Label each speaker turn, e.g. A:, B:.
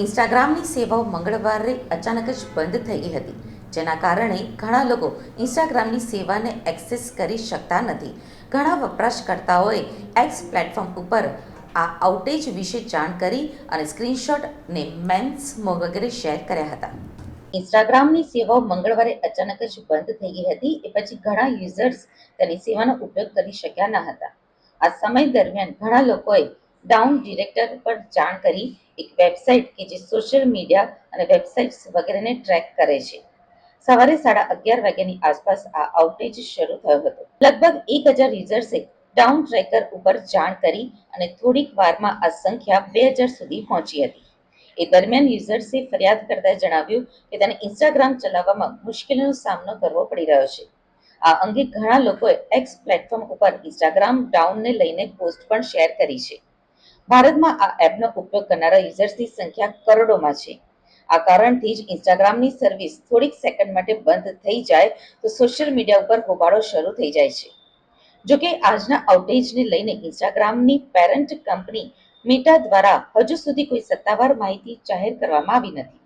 A: ઇન્સ્ટાગ્રામની સેવાઓ મંગળવારે અચાનક જ બંધ થઈ હતી, જેના કારણે ઘણા લોકો ઇન્સ્ટાગ્રામની સેવાને એક્સેસ કરી શકતા નથી. ઘણા વપરાશકર્તાઓએ એક્સ પ્લેટફોર્મ ઉપર આ આઉટેજ વિશે જાણ કરી અને સ્ક્રીનશોટ ને મેમ્સ વગેરે શેર કર્યા હતા. ઇન્સ્ટાગ્રામની સેવાઓ મંગળવારે અચાનક જ બંધ થઈ ગઈ હતી, એ પછી ઘણા યુઝર્સ તેની સેવાનો ઉપયોગ કરી શક્યા ન હતા. આ સમય દરમિયાન ઘણા લોકોએ ડાઉન ડિરેક્ટર પર જાણ કરી એક વેબસાઇટ કે જે સોશિયલ મીડિયા અને વેબસાઇટ્સ વગેરેને ટ્રેક કરે છે. સવારે સાડા અગિયાર વાગ્યાની આસપાસ આ આઉટેજ શરૂ થયો હતો. લગભગ એક હજાર યુઝર્સે ડાઉન ટ્રેકર ઉપર જાણ કરી અને થોડીક વારમાં આ સંખ્યા બે હજાર સુધી પહોંચી હતી. એ દરમિયાન યુઝર્સે ફરિયાદ કરતા જણાવ્યું કે તેને ઇન્સ્ટાગ્રામ ચલાવવામાં મુશ્કેલીનો સામનો કરવો પડી રહ્યો છે. આ અંગે ઘણા લોકોએ એક્સ પ્લેટફોર્મ ઉપર ઇન્સ્ટાગ્રામ ડાઉનને લઈને પોસ્ટ પણ શેર કરી છે. ભારતમાં આ એપનો ઉપયોગ કરનારા યુઝર્સની સંખ્યા કરોડોમાં છે. આ કારણથી જ ઇન્સ્ટાગ્રામની સર્વિસ થોડીક સેકન્ડ માટે બંધ થઈ જાય તો સોશિયલ મીડિયા ઉપર હોબાળો શરૂ થઈ જાય છે. જોકે આજના આઉટેજને લઈને ઇન્સ્ટાગ્રામની પેરેન્ટ કંપની મેટા દ્વારા હજુ સુધી કોઈ સત્તાવાર માહિતી જાહેર કરવામાં આવી નથી.